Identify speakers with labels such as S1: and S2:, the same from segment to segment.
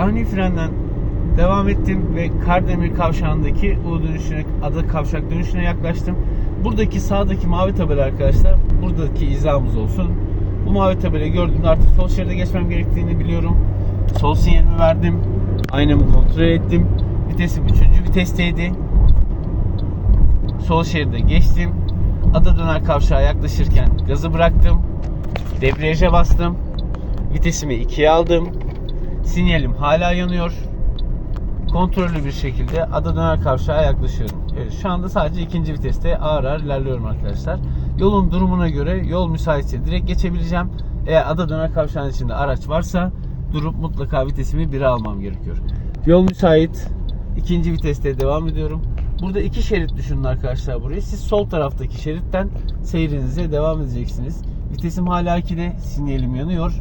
S1: ani frenden devam ettim ve Kardemir kavşağındaki U dönüşüne, ada kavşak dönüşüne yaklaştım. Buradaki sağdaki mavi tabela arkadaşlar, buradaki izahımız olsun. Bu mavi tabelayı gördüğümde artık sol şeride geçmem gerektiğini biliyorum. Sol sinyalimi verdim. Aynamı kontrol ettim. Vitesim 3. vitesteydi. Sol şeride geçtim. Ada döner kavşağa yaklaşırken gazı bıraktım. Debriyaja bastım. Vitesimi 2'ye aldım. Sinyalim hala yanıyor. Kontrollü bir şekilde ada döner kavşağa yaklaşıyorum. Evet, şu anda sadece ikinci viteste ağır ağır ilerliyorum arkadaşlar. Yolun durumuna göre yol müsaitse direkt geçebileceğim. Eğer ada döner kavşağın içinde araç varsa durup mutlaka vitesimi 1'e almam gerekiyor. Yol müsait. ikinci viteste devam ediyorum. Burada iki şerit düşünün arkadaşlar burayı. Siz sol taraftaki şeritten seyrinize devam edeceksiniz. Vitesim hala 2'de, sinyalim yanıyor.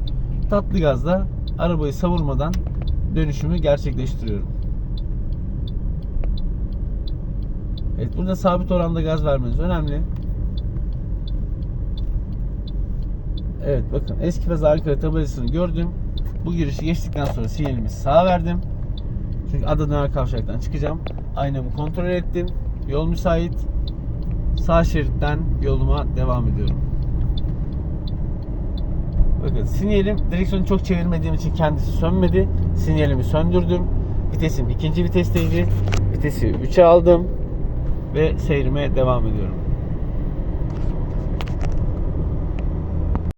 S1: Tatlı gazla arabayı savurmadan dönüşümü gerçekleştiriyorum. Evet burada sabit oranda gaz vermeniz önemli. Evet bakın eski ve Ankara tabelasını gördüm. Bu girişi geçtikten sonra sinyalimi sağa verdim. Çünkü Adana kavşaktan çıkacağım. Aynamı kontrol ettim. Yol müsait. Sağ şeritten yoluma devam ediyorum. Bakın sinyalim direksiyonu çok çevirmediğim için kendisi sönmedi. Sinyalimi söndürdüm. Vitesim ikinci vitesteydi. Vitesi 3'e aldım ve seyrime devam ediyorum.